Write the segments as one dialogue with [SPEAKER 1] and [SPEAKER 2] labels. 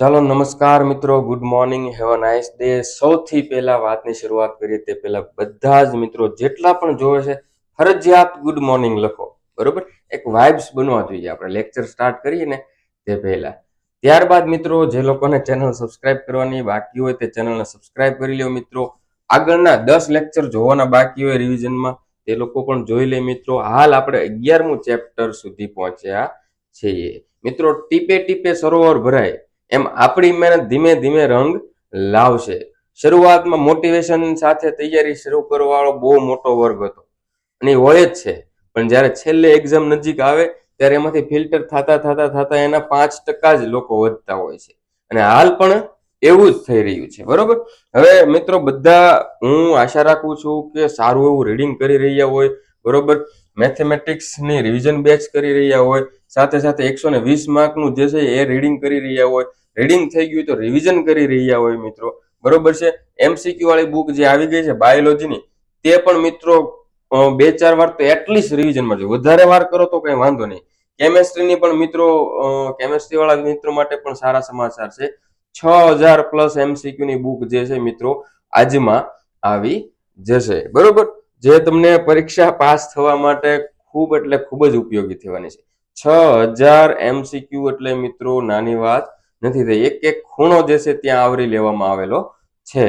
[SPEAKER 1] ચાલો નમસ્કાર મિત્રો good morning have a nice day સૌથી પહેલા વાતની શરૂઆત કરીએ તે પહેલા બધા જ મિત્રો જેટલા પણ જોવે છે, ફરજિયાત ગુડ મોર્નિંગ લખો, બરોબર? એક વાઇબ્સ બનવા જોઈએ આપણે લેક્ચર સ્ટાર્ટ કરીએ ને તે પહેલા. ત્યારબાદ મિત્રો, જે લોકોને ચેનલ સબસ્ક્રાઇબ કરવાની બાકી હોય તે ચેનલને સબસ્ક્રાઇબ કરી લ્યો મિત્રો. આગળના દસ લેક્ચર જોવાના બાકી હોય રિવિઝનમાં તે લોકો પણ જોઈ લે મિત્રો. હાલ આપણે અગિયારમું ચેપ્ટર સુધી પહોંચ્યા છીએ. મિત્રો, ટીપે ટીપે સરોવર ભરાય. એમ આપણી મહેનત ધીમે ધીમે રંગ લાવશે. શરૂઆતમાં મોટિવેશન સાથે તૈયારી શરૂ કરવાવાળો બહુ મોટો વર્ગ હતો. અને હોય જ છે. પણ જ્યારે છેલ્લે એક્ઝામ નજીક આવે, ત્યારે એમાંથી ફિલ્ટર થતા થતા થતા એના પાંચ ટકા જ લોકો વધતા હોય છે. અને હાલ પણ એવું જ થઈ રહ્યું છે. બરોબર? હવે મિત્રો બધા, હું આશા રાખું છું કે સારું એવું રીડિંગ કરી રહ્યા હોય. બરોબર? મેથેમેટિક્સની રિવિઝન બેચ કરી રહ્યા હોય. સાથે સાથે એકસો ને વીસ માર્કનું જે છે એ રીડિંગ કરી રહ્યા હોય. રીડિંગ થઈ ગયું તો રિવિઝન કરી રહ્યા હોય મિત્રો. બરોબર છે? એમસીક્યુ વાળી બુક જે આવી ગઈ છે બાયોલોજીની તે પણ મિત્રો બે ચાર વાર તો એટલીસ્ટ રિવિઝનમાં જો વધારે વાર કરો તો કઈ વાંધો નહીં. કેમેસ્ટ્રીની પણ મિત્રો કેમેસ્ટ્રી વાળા મિત્રો માટે પણ સારા સમાચાર છે. છ હજાર પ્લસ એમસીક્યુ ની બુક જે છે મિત્રો, આજમાં આવી જશે. બરોબર? જે તમને પરીક્ષા પાસ થવા માટે ખૂબ એટલે ખૂબ જ ઉપયોગી થવાની છે. છ હજાર એમસીક્યુ એટલે મિત્રો, નાની વાત નથી થઈ. એક એક ખૂણો જે છે ત્યાં આવરી લેવામાં આવેલો છે.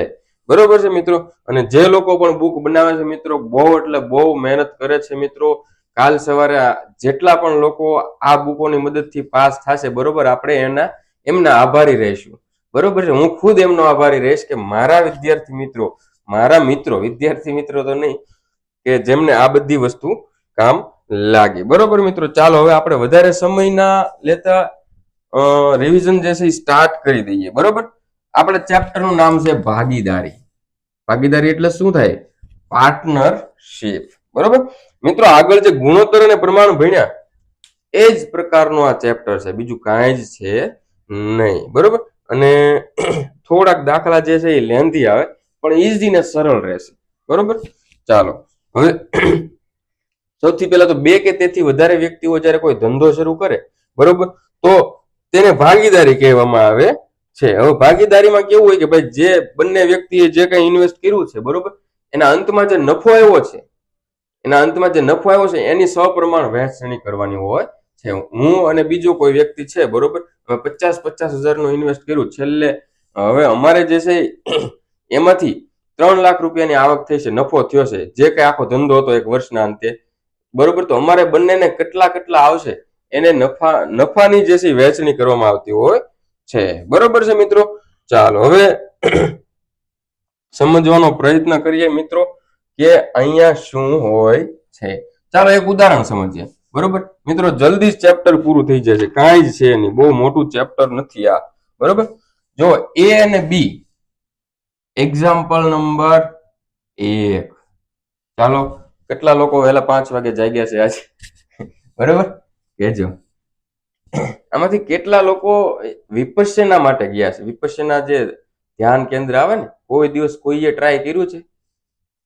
[SPEAKER 1] બરોબર છે મિત્રો? અને જે લોકો પણ બુક બનાવે છે મિત્રો, બહુ એટલે બહુ મહેનત કરે છે મિત્રો. કાલ સવારે જેટલા પણ લોકો આ બુકોની મદદથી પાસ થશે, બરોબર? આપણે એના, એમના આભારી રહીશું. બરોબર છે? હું ખુદ એમનો આભારી રહીશ કે મારા વિદ્યાર્થી મિત્રો, મારા મિત્રો, વિદ્યાર્થી મિત્રો તો નહીં, કે જેમને આ બધી વસ્તુ કામ લાગે. બરોબર મિત્રો? ચાલો, હવે આપણે વધારે સમયના લેતા રિવિઝન જે છે એ સ્ટાર્ટ કરી દઈએ, બરોબર? આપણે ચેપ્ટરનું નામ છે ભાગીદારી. ભાગીદારી એટલે શું થાય? પાર્ટનરશીપ બરોબર? મિત્રો, આગળ જે ગુણોત્તર અને પ્રમાણ ભણ્યા, એ જ પ્રકારનું આ ચેપ્ટર છે. બીજું કાંઈ જ છે નહીં. બરોબર? અને થોડાક દાખલા જે છે એ લેન્ધી આવે, પણ ઇઝી ને સરળ રહેશે. બરોબર? ચાલો. હવે સૌથી પહેલા તો બે કે તેથી વધારે વ્યક્તિઓ જ્યારે કોઈ ધંધો શરૂ કરે, બરોબર? તો તેને ભાગીદારી કહેવામાં આવે છે. હવે ભાગીદારીમાં કેવું હોય કે ભાઈ જે બંને વ્યક્તિએ જે કંઈ ઇન્વેસ્ટ કર્યું છે, બરોબર? એના અંતમાં જે નફો આવ્યો છે, એના અંતમાં જે નફો આવ્યો છે, એની સપ્રમાણ વહેંચણી કરવાની હોય છે. હું અને બીજો કોઈ વ્યક્તિ છે, બરોબર? હવે પચાસ પચાસ હજારનું ઇન્વેસ્ટ કર્યું. છેલ્લે, હવે અમારે જે છે, એમાંથી ત્રણ લાખ રૂપિયાની આવક થઈ છે, નફો થયો છે. જે કઈ આખો ધંધો હતો એક વર્ષના અંતે, બરોબર? તો અમારે બંનેને કેટલા કેટલા આવશે એને નફા, નફાની જે છે વહેંચણી કરવામાં આવતી હોય છે. બરોબર છે મિત્રો? ચાલો, હવે સમજવાનો પ્રયત્ન કરીએ મિત્રો કે અહીંયા શું હોય છે. ચાલો, એક ઉદાહરણ સમજીએ. બરોબર? મિત્રો, જલ્દી જ ચેપ્ટર પૂરું થઈ જશે. કાંઈ જ છે નહીં. બહુ મોટું ચેપ્ટર નથી આ. બરોબર? જો એ અને બી એક્ઝામ્પલ નંબર એક. ચાલો, કેટલા લોકો વહેલા પાંચ વાગે જાગ્યા છે આજે? બરોબર? કેજો. આમાંથી કેટલા લોકો વિપશ્યના માટે ગયા છે? વિપશ્યના જે ધ્યાન કેન્દ્ર આવે ને, કોઈ દિવસ કોઈએ ટ્રાય કર્યું છે?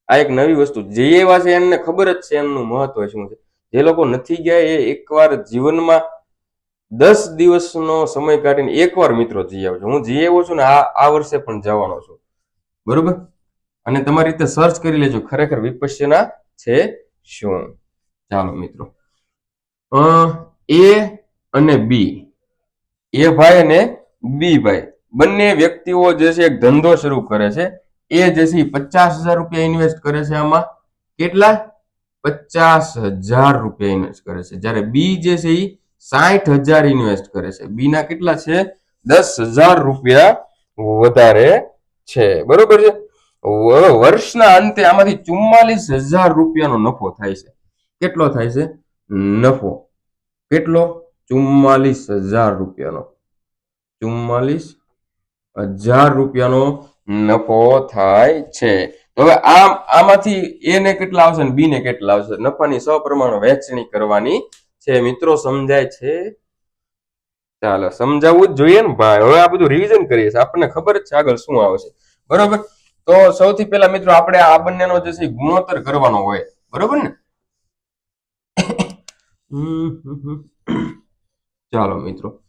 [SPEAKER 1] આ એક નવી વસ્તુ. જે એવા છે એમને ખબર જ છે એમનું મહત્વ શું છે. જે લોકો નથી ગયા એ એકવાર જીવનમાં દસ દિવસનો સમય કાઢીને એકવાર મિત્રો જઈ આવજો. હું જઈ આવ્યો છું ને આ આ વર્ષે પણ જવાનો છું. બરોબર? અને તમારી રીતે સર્ચ કરી લેજો. ખરેખર વિપશ્યના છે શું? ચાલો મિત્રો. એ અને બી. એ ભાઈ અને બી ભાઈ. બંને વ્યક્તિઓ જે છે એક ધંધો શરૂ કરે છે. એ જે છે પચાસ હજાર રૂપિયા ઇન્વેસ્ટ કરે છે આમાં. કેટલા? પચાસ હજાર રૂપિયા ઇન્વેસ્ટ કરે છે. જ્યારે બી જે છે એ સાઠ હજાર ઇન્વેસ્ટ કરે છે. બી ના કેટલા છે? દસ હજાર રૂપિયા વધારે છે. બરોબર છે? વર્ષના અંતે આમાંથી ચુમ્માલીસ હજાર રૂપિયાનો નફો થાય છે. કેટલો થાય છે? નફો. કેટલો? ચુમ્માલીસ હજાર રૂપિયાનો. ચુમ્માલીસ હજાર રૂપિયાનો નફો થાય છે. હવે આમ, આમાંથી એ ને કેટલા આવશે ને બી ને કેટલા આવશે? નફાની સપ્રમાણ વહેંચણી કરવાની છે. મિત્રો, સમજાય છે? ચાલો, સમજાવવું જ જોઈએ ને ભાઈ. હવે આ બધું રિવિઝન કરીએ છીએ. આપણને ખબર છે આગળ શું આવશે. બરોબર? તો સૌથી પહેલા મિત્રો, આપણે આ બંનેનો જે છે ગુણોત્તર કરવાનો હોય. બરોબર ને? ચાલો મિત્રો.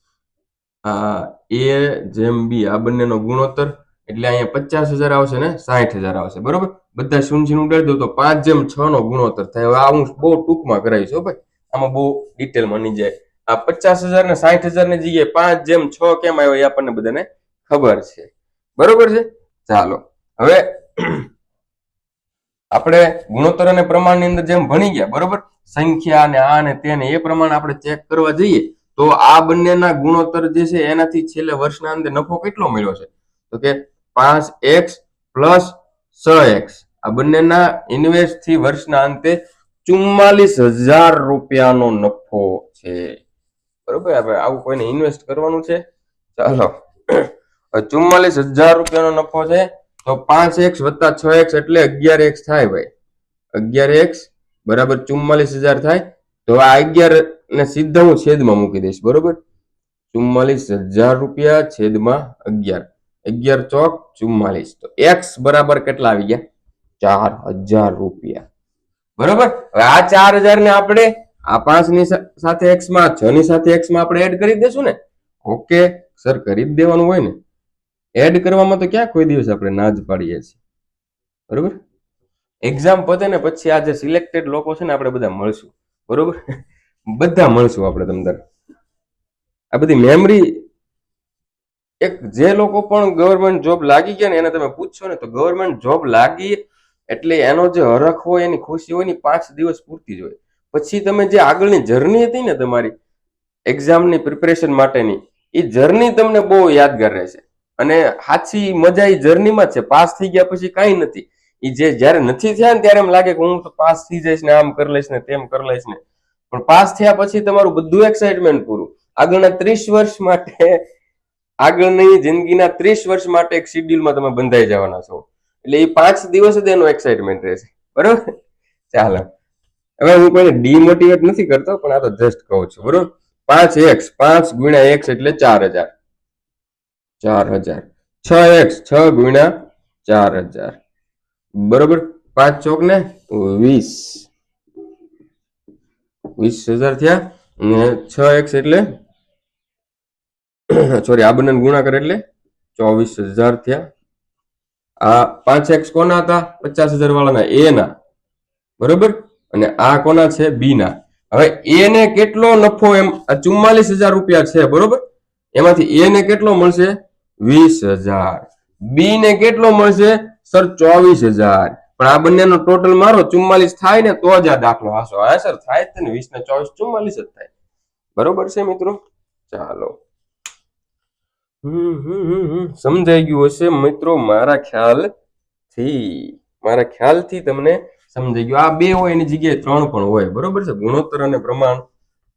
[SPEAKER 1] આ એ જેમ બી આ બંનેનો ગુણોત્તર એટલે અહીંયા પચાસ હજાર આવશે ને સાઠ હજાર આવશે. બરોબર? બધા શૂન્ય ઉડાડી દઉં તો પાંચ જેમ છ નો ગુણોત્તર થાય. આ હું બહુ ટૂંકમાં કરાવીશ ભાઈ. આમાં બહુ ડિટેલમાં નહીં જાય. આ પચાસ હજાર ને સાઠ હજાર ને જગ્યાએ પાંચ જેમ છ કેમ આવ્યો એ આપણને બધાને ખબર છે. બરોબર છે? ચાલો. હવે આપણે ગુણોત્તર અને પ્રમાણની અંદર જેમ ભણી ગયા, બરોબર? સંખ્યા ને આ ને તેને એ પ્રમાણે આપણે ચેક કરવા જઈએ, તો આ બંનેના ગુણોત્તર જે છે એનાથી છેલ્લે વર્ષના અંતે નફો કેટલો મળ્યો છે? તો કે પાંચ એક્સ પ્લસ છ એક્સ. આ બંનેના ઇન્વેસ્ટથી વર્ષના અંતે ચુમ્માલીસ હજાર રૂપિયાનો નફો છે. બરોબર? હવે આવું કોઈને ઇન્વેસ્ટ કરવાનું છે? ચાલો. ચુમ્માલીસ હજાર રૂપિયાનો નફો છે, તો પાંચ એક્સ વત્તા છ એક્સ એટલે અગિયાર એક્સ થાય ભાઈ. અગિયાર એક્સ બરાબર ચુમ્માલીસ હજાર થાય, તો આ અગિયાર ને સીધા હું છેદમાં મૂકી દઈશ, બરોબર? ચુમ્માલીસ હજાર રૂપિયા છેદમાં અગિયાર. અગિયાર ચોક ચુમ્માલીસ. તો એક્સ બરાબર કેટલા આવી ગયા? ચાર હજાર રૂપિયા. બરોબર? હવે આ ચાર હજાર ને આપણે આ પાંચની સાથે એક્સમાં છ ની સાથે એક્સમાં આપણે એડ કરી દેશું ને? ઓકે, સર, કરી દેવાનું હોય ને? એડ કરવામાં તો ક્યાં કોઈ દિવસ આપણે ના જ પાડીએ છીએ. બરોબર? એક્ઝામ પતે ને પછી આ જે સિલેક્ટેડ લોકો છે ને આપણે બધા મળશું. બરોબર? બધા મળશું આપણે તમને આ બધી મેમરી એક જે લોકો પણ ગવર્મેન્ટ જોબ લાગી ગયા ને એને તમે પૂછશો ને તો ગવર્મેન્ટ જોબ લાગી એટલે એનો જે હરખ હોય, એની ખુશી હોય ને પાંચ દિવસ પૂરતી જ હોય. પછી તમે જે આગળની જર્ની હતી ને તમારી એક્ઝામની પ્રિપેરેશન માટેની એ જર્ની તમને બહુ યાદગાર રહેશે. અને સાચી મજા એ જર્નીમાં છે. પાસ થઈ ગયા પછી કાંઈ નથી. એ જે જ્યારે નથી થયા ને ત્યારે એમ લાગે કે હું તો પાસ થઈ જઈશ ને આમ કરી લઈશ ને તેમ કરી લઈશ ને. પણ પાસ થયા પછી તમારું બધું એક્સાઇટમેન્ટ પૂરું. આગળના ત્રીસ વર્ષ માટે, આગળની જિંદગીના ત્રીસ વર્ષ માટે એક શિડ્યુલમાં તમે બંધાઈ જવાના છો. એટલે એ પાંચ દિવસ જ એનો એક્સાઇટમેન્ટ રહેશે. બરોબર? ચાલો. હવે હું કોઈને ડીમોટિવેટ નથી કરતો, પણ આ તો જસ્ટ કહું છું. બરોબર? પાંચ એક્સ પાંચ ગુણ્યા એક્સ એટલે ચાર હજાર. ચાર હજાર. છ એક્સ છ ગુણ્યા ચાર હજાર. બરોબર? પાંચ ચોક ને વીસ. વીસ હજાર થયા. અને છ એક્સ એટલે? સોરી, આ બંને ગુણાકાર એટલે ચોવીસ હજાર થયા. આ પાંચ એક્સ કોના હતા? પચાસ હજાર વાળાના. એ ના. બરોબર? અને આ કોના છે? બી ના. હવે એ ને કેટલો નફો એમ? આ ચુમ્માલીસ હજાર રૂપિયા છે, બરોબર? એમાંથી એ ને કેટલો મળશે? વીસ હજાર. બી ને કેટલો મળશે? સર, ચોવીસ હજાર. પણ આ બંનેનો ટોટલ મારો ચુમ્માલીસ થાય ને તો જ આ દાખલો હાસો હા, સર, થાય જ ને વીસ ને ચોવીસ ચુમ્માલીસ જ થાય. બરોબર છે, મિત્રો? ચાલો. સમજાઈ ગયું હશે, મિત્રો, મારા ખ્યાલથી. મારા ખ્યાલથી તમને સમજાઈ ગયું. આ બે હોય એની જગ્યાએ ત્રણ પણ હોય. બરોબર છે? ગુણોત્તર અને પ્રમાણ.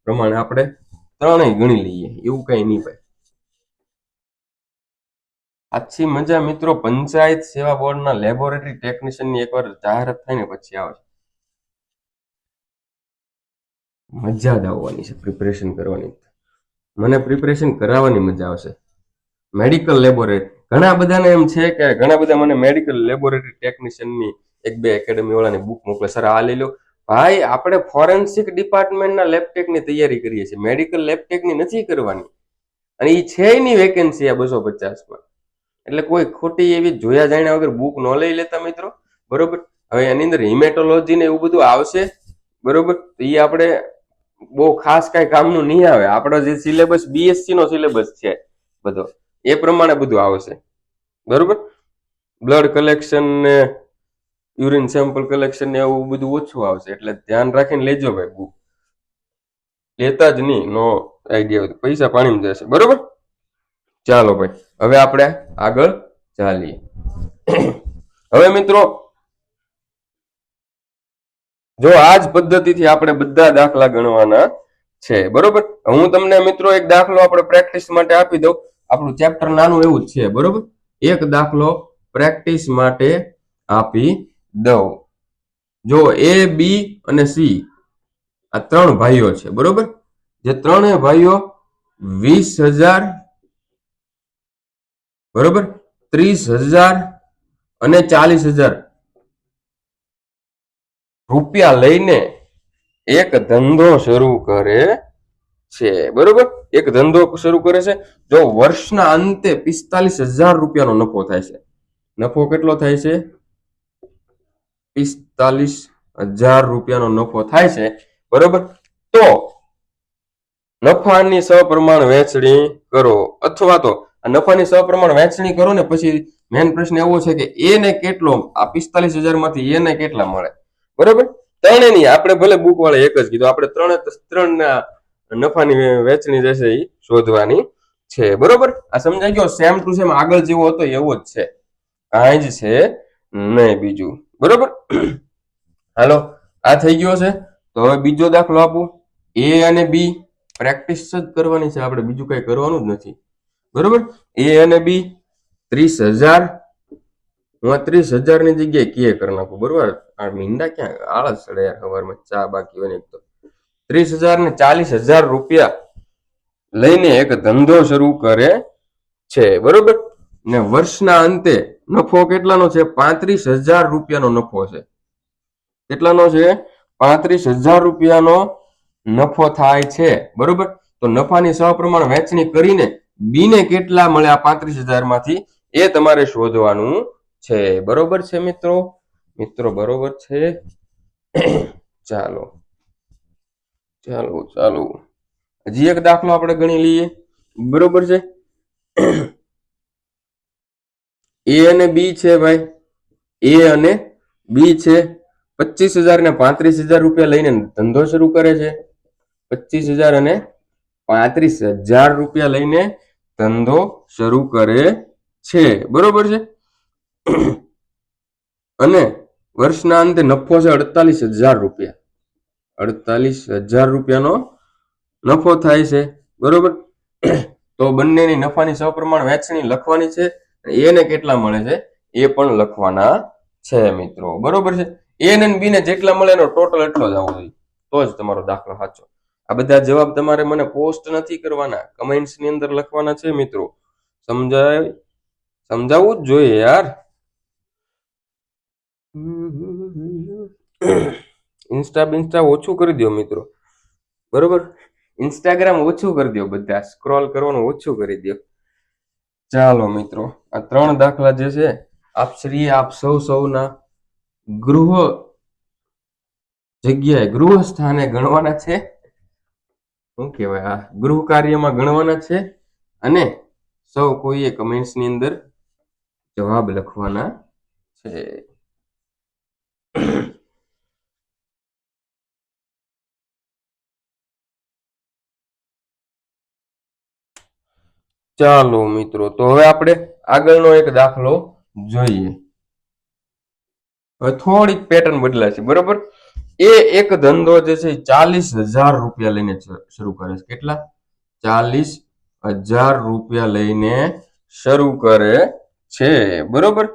[SPEAKER 1] પ્રમાણે આપણે ત્રણેય ગણી લઈએ. એવું કઈ નહીં ભાઈ. આછી મજા મિત્રો, પંચાયત સેવા બોર્ડના લેબોરેટરી ટેકનિશિયનની એકવાર જાહેરાત થાય ને પછી આવે મજા જ આવવાની છે પ્રિપરેશન કરવાની. મને પ્રિપરેશન કરાવવાની મજા આવશે. મેડિકલ લેબોરેટરી ઘણા બધાને એમ છે કે ઘણા બધા મને મેડિકલ લેબોરેટરી ટેકનિશિયનની એક બે એકેડમી વાળાની બુક મોકલે. સર, આ લઈ લો. ભાઈ, આપણે ફોરેન્સિક ડિપાર્ટમેન્ટના લેબટેકની તૈયારી કરીએ છીએ. મેડિકલ લેબટેકની નથી કરવાની. અને એ છે નહીં વેકેન્સી આ બસો પચાસમાં. એટલે કોઈ ખોટી એવી જોયા જાણ્યા વગર બુક ન લઈ લેતા મિત્રો. બરોબર? હવે એની અંદર હિમેટોલોજી ને એવું બધું આવશે. બરોબર? તો એ આપણે બહુ ખાસ કાંઈ કામનું નહીં આવે. આપણો જે સિલેબસ બીએસસી નો સિલેબસ છે બધો, એ પ્રમાણે બધું આવશે. બરોબર? બ્લડ કલેક્શન ને યુરિન સેમ્પલ કલેક્શન ને એવું બધું ઓછું આવશે. એટલે ધ્યાન રાખીને લેજો ભાઈ બુક લેતા જ નહીં. નો આઈડિયા પૈસા પાણીમાં જશે. બરોબર? ચાલો ભાઈ. હવે આપણે આગળ ચાલીએ. હવે મિત્રો, જો આ જ પદ્ધતિથી આપણે બધા દાખલા ગણવાના છે, બરોબર? હું તમને મિત્રો એક દાખલો આપણે પ્રેક્ટિસ માટે આપી દઉં. આપણું ચેપ્ટર નાનું એવું જ છે, બરોબર? એક દાખલો પ્રેક્ટિસ માટે આપી દઉં. જો એ બી અને સી આ ત્રણ ભાઈઓ છે, બરોબર? જે ત્રણેય ભાઈઓ વીસ હજાર બરોબર? ત્રીસ હજાર અને ચાલીસ હજાર રૂપિયા લઈને એક ધંધો શરૂ કરે છે. બરોબર? એક ધંધો શરૂ કરે છે. જો વર્ષના અંતે પિસ્તાલીસ હજાર રૂપિયાનો નફો થાય છે. નફો કેટલો થાય છે? પિસ્તાલીસ હજાર રૂપિયાનો નફો થાય છે. બરોબર? તો નફાની સપ્રમાણ વેચણી કરો અથવા તો નફાની સપ્રમાણ વહેંચણી કરો ને પછી મેન પ્રશ્ન એવો છે કે એને કેટલો, આ પિસ્તાલીસ હજારમાંથી એને કેટલા મળે? બરોબર? ત્રણે નહીં આપણે ભલે બુક વાળા એક જ કીધું, આપણે ત્રણે ત્રણ નફાની વેચણી જશે એ શોધવાની છે. બરોબર? આ સમજાઈ ગયો? સેમ ટુ સેમ આગળ જેવો હતો એવો જ છે. કાંઈ જ છે નહીં બીજું. બરોબર? હાલો, આ થઈ ગયો છે. તો હવે બીજો દાખલો આપું. એ અને બી પ્રેક્ટિસ જ કરવાની છે. આપણે બીજું કઈ કરવાનું જ નથી. બરોબર? એ અને બી ત્રીસ હજાર, હું ત્રીસ હજારની જગ્યાએ કે કરી નાખું, બરોબર? આ મીંડા ક્યાં? આળસ ચડે યાર સવારમાં ચા બાકી હોય એક તો. ત્રીસ હજાર ને ચાલીસ હજાર રૂપિયા લઈને એક ધંધો શરૂ કરે છે, બરોબર? ને વર્ષના અંતે નફો કેટલાનો છે? પાંત્રીસ હજાર રૂપિયાનો નફો છે. કેટલાનો છે? પાંત્રીસ હજાર રૂપિયાનો નફો થાય છે, બરોબર? તો નફાની સહપ્રમાણ વહેંચણી કરીને બીને કેટલા મળ્યા પાંત્રીસ હજારમાંથી એ તમારે શોધવાનું છે. બરોબર છે મિત્રો? મિત્રો, બરોબર છે? ચાલો. ચાલો ચાલો. હજી એક દાખલો આપણે ગણી લઈએ. બરોબર છે? એ અને બી છે ભાઈ. એ અને બી છે. પચીસ હજાર ને પાંત્રીસ હજાર રૂપિયા લઈને ધંધો શરૂ કરે છે. પચીસ હજાર અને પાંત્રીસ હજાર રૂપિયા લઈને ધંધો શરૂ કરે છે. બરોબર છે? અને વર્ષના અંતે નફો છે અડતાલીસ હજાર રૂપિયા. અડતાલીસ હજાર રૂપિયાનો નફો થાય છે. બરોબર? તો બંનેની નફાની સપ્રમાણ વહેંચણી લખવાની છે એને કેટલા મળે છે? એ પણ લખવાના છે મિત્રો. બરોબર છે? એ ને બી ને જેટલા મળે એનો ટોટલ એટલો જ આવવો જોઈએ. તો જ તમારો દાખલો સાચો. આ બધા જવાબ તમારે મને પોસ્ટ નથી કરવાના. કમેન્ટ્સની અંદર લખવાના છે મિત્રો. સમજાય? સમજાવવું જ જોઈએ યાર. ઇન્સ્ટા બિન્સ્ટા ઓછું કરી દો મિત્રો. બરોબર? ઇન્સ્ટાગ્રામ ઓછું કરી દો બધા. સ્ક્રોલ કરવાનું ઓછું કરી દો ચાલો મિત્રો, આ ત્રણ દાખલા જે છે, આપ શ્રી, આપ સૌ સૌના ગૃહ જગ્યાએ, ગૃહ સ્થાને ગણવાના છે. શું કહેવાય? આ ગૃહ કાર્યમાં ગણવાના છે અને સૌ કોઈએ કમેન્ટ્સની અંદર જવાબ લખવાના છે. ચાલો મિત્રો, તો હવે આપણે આગળનો એક દાખલો જોઈએ. થોડીક પેટર્ન બદલાશે બરોબર? એ એક ધંધો જે છે ચાલીસ હજાર રૂપિયા લઈને શરૂ કરે છે. કેટલા? ચાલીસ હજાર રૂપિયા લઈને શરૂ કરે છે. બરોબર?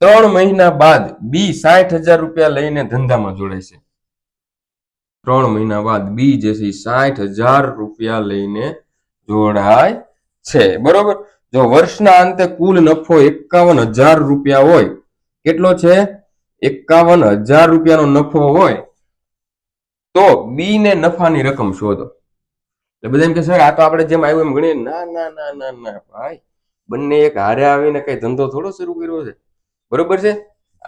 [SPEAKER 1] ત્રણ મહિના બાદ બી સાઠ હજાર રૂપિયા લઈને ધંધામાં જોડાય છે. ત્રણ મહિના બાદ બી જે છે સાઠ હજાર રૂપિયા લઈને જોડાય છે. બરોબર? જો વર્ષના અંતે કુલ નફો એકાવન હજાર રૂપિયા હોય, કેટલો છે? એકાવન હજાર રૂપિયાનો નફો હોય, તો બી ને નફાની રકમ શોધો. એટલે બધા એમ કે, સર, આ તો આપણે જેમ આવ્યું એમ ગણીએ. ના ના ના ના ના, ભાઈ. બંને એક હારે આવીને કઈ ધંધો થોડો શરૂ કર્યો છે. બરોબર છે?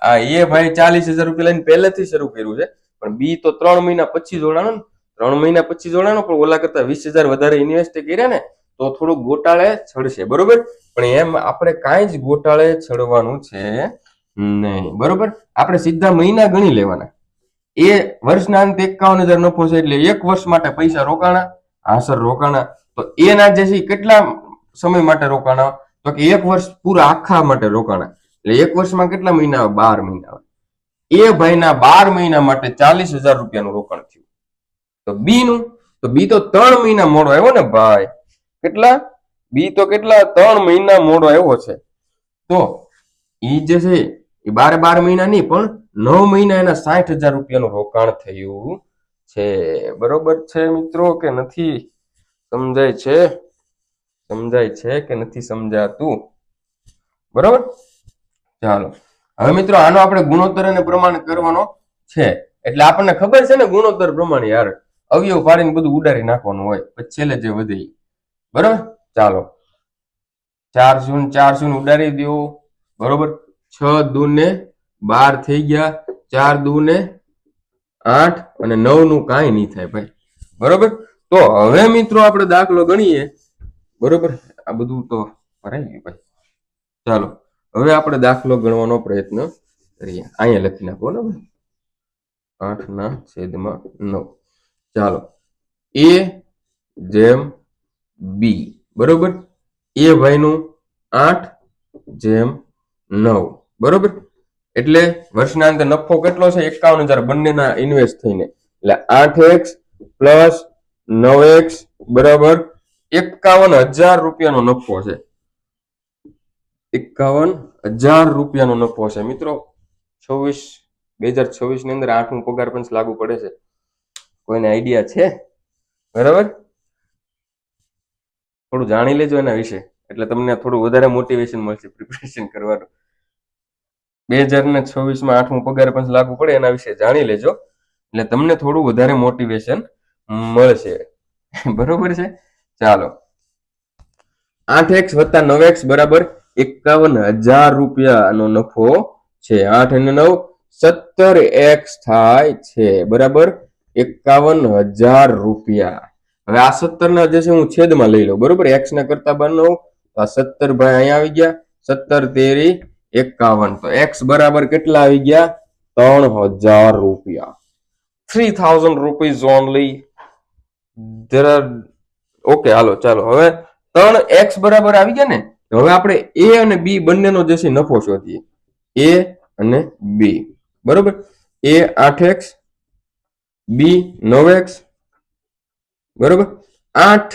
[SPEAKER 1] આ એ ભાઈ ચાલીસ હજાર રૂપિયા લઈને પહેલેથી શરૂ કર્યું છે. પણ બી તો ત્રણ મહિના પછી જોડાણો ને. ત્રણ મહિના પછી જોડાણો, પણ ઓલા કરતા વીસ હજાર વધારે ઇન્વેસ્ટ કર્યા ને, તો થોડું ગોટાળે છડશે. બરોબર? પણ એમ આપણે કાંઈ જ ગોટાળે છડવાનું છે. નહીં. બરોબર? આપણે સીધા મહિના ગણી લેવાના. એ વર્ષના અંતે એકાવન હજાર નફો છે એટલે એક વર્ષ માટે પૈસા રોકાણા આસર રોકાણા. તો એના જે છે કેટલા સમય માટે રોકાણા? તો કે એક વર્ષ પૂરા આખા માટે રોકાણા. એટલે એક વર્ષમાં કેટલા મહિના? આવે બાર મહિના. આવે એ ભાઈના બાર મહિના માટે ચાલીસ હજાર રૂપિયાનું રોકાણ થયું. તો બી નું તો બી તો ત્રણ મહિના મોડો આવ્યો ને ભાઈ. કેટલા? બી તો કેટલા? ત્રણ મહિના મોડો આવ્યો છે. તો ઈ જે છે એ બાર બાર મહિના નહીં, પણ નવ મહિના એના સાઠ હજાર રૂપિયાનું રોકાણ થયું છે. બરોબર છે મિત્રો કે નથી? સમજાય છે? સમજાય છે કે નથી સમજાતું? બરોબર? ચાલો. હવે મિત્રો, આનો આપણે ગુણોત્તર અને પ્રમાણ કરવાનો છે. એટલે આપણને ખબર છે ને ગુણોત્તર પ્રમાણ યાર. અવયવ પાડીને બધું ઉડાડી નાખવાનું હોય. પછી છેલ્લે જે વધે બરોબર બરાબર? ચાલો. ચાર શૂન્ય ચાર શૂન્ય ઉડાડી દો બરોબર? છ દુ ને બાર થઈ ગયા, ચાર દુ ને આઠ અને નવનું કાંઈ નહીં થાય ભાઈ. બરોબર? તો હવે મિત્રો આપણે દાખલો ગણીએ. બરોબર? આ બધું તો ભરાઈ ભાઈ. ચાલો, હવે આપણે દાખલો ગણવાનો પ્રયત્ન કરીએ. અહીંયા લખી નાખો ને ભાઈ આઠ ના છેદમાં નવ. ચાલો, એ જેમ બી. બરોબર? એ ભાઈનું આઠ જેમ નવ. બરોબર? એટલે વર્ષના અંતે નફો કેટલો છે? એકાવન હજાર બંનેના ઇન્વેસ્ટ થઈને. એટલે આઠ એક્સ પ્લસ નવ એક્સ બરાબર એકાવન હજાર રૂપિયાનો નફો છે. એકાવન હજાર રૂપિયાનો નફો છે. મિત્રો, છવ્વીસ, બે હજાર છવ્વીસની અંદર આઠમું પગાર પંચ લાગુ પડે છે. કોઈને આઈડિયા છે? બરાબર? થોડું જાણી લેજો એના વિશે. એટલે તમને થોડું વધારે મોટિવેશન મળશે પ્રિપેરેશન કરવાનું. બે હજાર ને છવ્વીસમાં આઠમું પગાર પંચ લાગુ પડે એના વિશે જાણી લેજો. એટલે તમને થોડું વધારે મોટિવેશન મળશે. બરોબર છે? ચાલો. આઠ એક્સ વત્તા નવ એક્સ બરાબર એકાવન હજાર રૂપિયાનો નફો છે. આઠ અને નવ સત્તર એક્સ થાય છે. બરાબર? એકાવન હજાર રૂપિયા. હવે આ સત્તર ના જે છે હું છેદમાં લઈ લઉં. બરોબર? એક્સ ના કરતા બનાવું તો આ સત્તર ભાઈ અહીંયા આવી ગયા. સત્તર તેરી એકાવન. તો એક્સ બરાબર કેટલા આવી ગયા? ત્રણ હજાર રૂપિયા. થ્રી થાઉઝન્ડ રૂપીઝ ઓનલી જરા ઓકે હાલો, ચાલો. હવે ત્રણ એક્સ બરાબર આવી ગયા ને? હવે આપણે એ અને બી બંનેનો જે છે નફો શોધીએ. એ અને બી બરોબર? એ આઠ એક્સ બી નવ એક્સ બરોબર? આઠ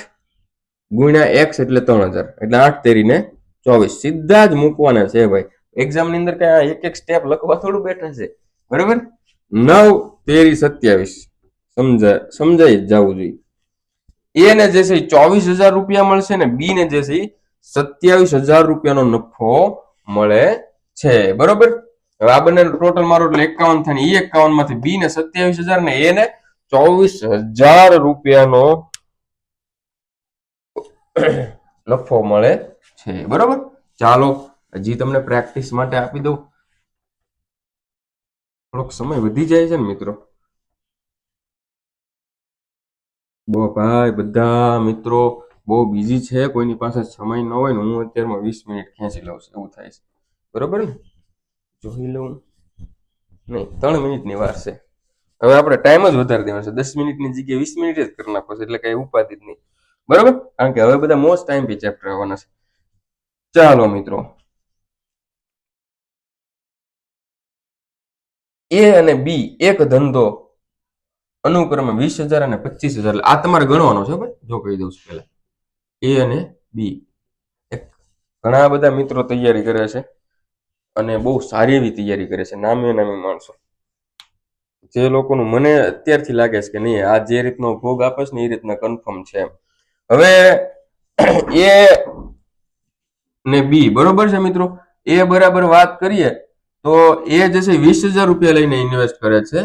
[SPEAKER 1] ગુણ્યા એક્સ એટલે ત્રણ હજાર. એટલે આઠ તેરીને ચોવીસ. સીધા જ મૂકવાના છે ભાઈ. એક્ઝામની અંદર કઈ એક એક સ્ટેપ લખવા થોડું બેઠા છે. બરોબર? નવ, તેરી, સત્યાવીસ. સમજાય સમજાઈ જવું જોઈએ. એ ને જે ચોવીસ હજાર રૂપિયા મળશે ને બી ને જે સત્યાવીસ હજાર રૂપિયાનો નફો મળે છે. બરોબર? હવે આ બંને ટોટલ મારો એટલે એકાવન થાય ને એ એકાવનમાંથી બી ને સત્યાવીસ હજાર ને એ ને ચોવીસ હજાર રૂપિયાનો નફો મળે છે. બરોબર? ચાલો હજી તમને પ્રેક્ટિસ માટે આપી દઉં. થોડોક સમય વધી જાય છે ને મિત્રો? બો ભાઈ, બધા મિત્રો બહુ બિઝી છે, કોઈની પાસે સમય ન હોય ને હું અત્યારમાં વીસ મિનિટ ખેંચી લઉં છું, એવું થાય છે. બરોબર ને? જોઈ લઉં. નહીં, ત્રણ મિનિટની વાર છે. હવે આપણે ટાઈમ જ વધારી દેવાનો છે. દસ મિનિટની જગ્યાએ વીસ મિનિટ જ કરી નાખો એટલે કઈ ઉપાધિ જ નહીં. બરોબર? કારણ કે હવે બધા મોસ્ટ ટાઈમ પી ચેપ્ટર આવવાના છે. ચાલો મિત્રો. એ અને બી એક ધંધો અનુક્રમે વીસ હજાર અને પચીસ હજાર. આ તમારે ગણવાનો છે ભાઈ, જો કહી દઉં છું પહેલા. એ અને બી. એક ઘણા બધા મિત્રો તૈયારી કરે છે અને બહુ સારી એવી તૈયારી કરે છે, નામે નામે માણસો. જે લોકોનું મને અત્યારથી લાગે છે કે નહીં, આ જે રીતનો ભોગ આપે છે ને એ રીતના કન્ફર્મ છે એમ. હવે એ ને બી, બરોબર છે મિત્રો? એ બરાબર વાત કરીએ તો એ જે છે વીસ હજાર રૂપિયા લઈને ઇન્વેસ્ટ કરે છે.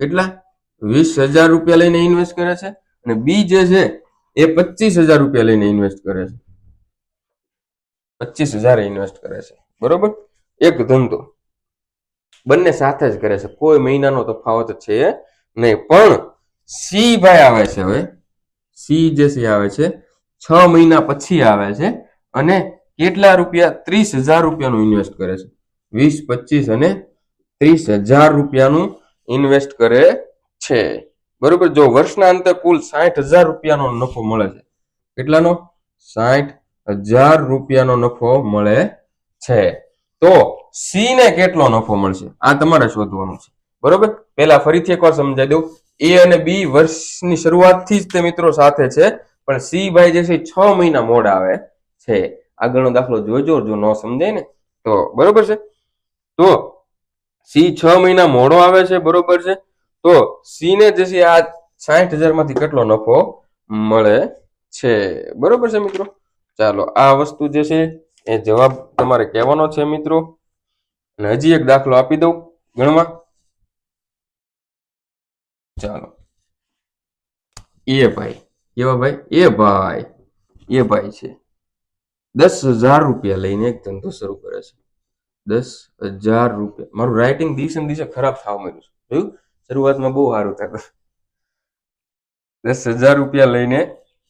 [SPEAKER 1] કેટલા? વીસ હજાર રૂપિયા લઈને ઇન્વેસ્ટ કરે છે અને બી જે છે એ પચીસ હજાર રૂપિયા લઈને ઇન્વેસ્ટ કરે છે. પચીસ હજાર ઇન્વેસ્ટ કરે છે. બરોબર? એક ધંધો. બંને સાથે જ કરે છે. કોઈ મહિનાનો તફાવત છે નહીં. પણ સી ભાઈ આવે છે હવે. સી જે છે આવે છે. છ મહિના પછી આવે છે અને કેટલા રૂપિયા? ત્રીસ હજાર રૂપિયાનું ઇન્વેસ્ટ કરે છે. વીસ, પચીસ અને ત્રીસ હજાર રૂપિયાનું ઇન્વેસ્ટ કરે છે. બરોબર? જો વર્ષના અંતે કુલ સાઠ હજાર રૂપિયાનો નફો મળે છે. કેટલાનો? સાઠ હજાર રૂપિયાનો નફો મળે છે. તો સી ને કેટલો નફો મળશે? આ તમારે શોધવાનું છે. બરોબર? પહેલા ફરીથી એકવાર સમજાઈ દઉં. એ અને બી વર્ષની શરૂઆતથી જ તે મિત્રો સાથે છે. પણ સી ભાઈ જે છે છ મહિના મોડ આવે છે. આગળનો દાખલો જોજો, જો ન સમજાય ને, તો બરોબર છે? તો સી છ મહિના મોડો આવે છે, બરોબર છે? તો સી ને જે આ સાઠ હજારમાંથી કેટલો નફો મળે છે? બરોબર છે, મિત્રો? ચાલો, આ વસ્તુ જે છે, એ જવાબ તમારે કહેવાનો છે, મિત્રો. અને હજી એક દાખલો આપી દઉં, ગણવા. ચાલો. એ ભાઈ કેવા ભાઈ, એ ભાઈ એ ભાઈ છે. દસ હજાર રૂપિયા લઈને એક ધંધો શરૂ કરે છે. દસ હજાર રૂપિયા. મારું રાઇટિંગ દિવસે દિવસે ખરાબ થવા માંડ્યું છે. જોયું? શરૂઆતમાં બહુ સારું થતું દસ હજાર રૂપિયા લઈને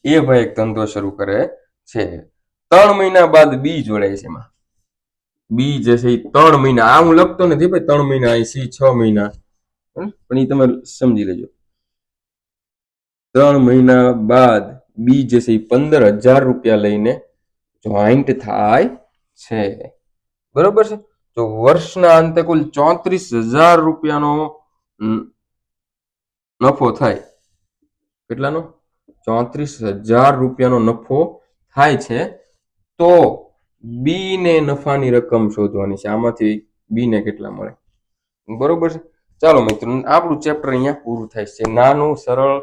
[SPEAKER 1] એ ભાઈ એક ધંધો શરૂ કરે છે. ત્રણ મહિના બાદ બી જોડાય છે એમાં. બી જે છે એ ત્રણ મહિના. આ હું લખતો નથી ભાઈ, ત્રણ મહિના અહીં છ મહિના? પણ એ તમે સમજી લેજો. ત્રણ મહિના બાદ બી જે છે એ પંદર હજાર રૂપિયા લઈને જોઈન્ટ થાય છે. બરોબર છે? તો વર્ષના અંતે કુલ ચોત્રીસ હજાર રૂપિયાનો નફો થાય. કેટલાનો? ચોત્રીસ હજાર રૂપિયાનો નફો થાય છે. તો બી ને નફાની રકમ શોધવાની છે. આમાંથી બી ને કેટલા મળે? બરોબર છે? ચાલો મિત્રો, આપણું ચેપ્ટર અહીંયા પૂરું થાય છે. નાનું, સરળ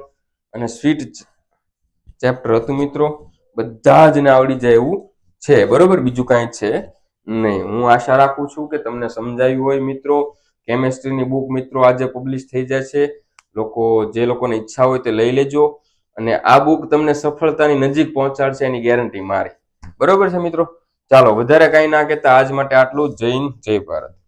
[SPEAKER 1] અને સ્વીટ ચેપ્ટર હતું મિત્રો. બધા જ ને આવડી જાય એવું છે. બરોબર? બીજું કાંઈ છે નહીં. હું આશા રાખું છું કે તમને સમજાયું હોય મિત્રો. કેમેસ્ટ્રીની બુક મિત્રો આજે પબ્લિશ થઈ જાય છે લોકો, જે લોકોને ઈચ્છા હોય તે લઈ લેજો. અને આ બુક તમને સફળતાની નજીક પહોંચાડશે એની ગેરંટી મારી. બરોબર છે મિત્રો? ચાલો, વધારે કાંઈ ના કહેતા. આજ માટે આટલું હિન્દ, જય ભારત.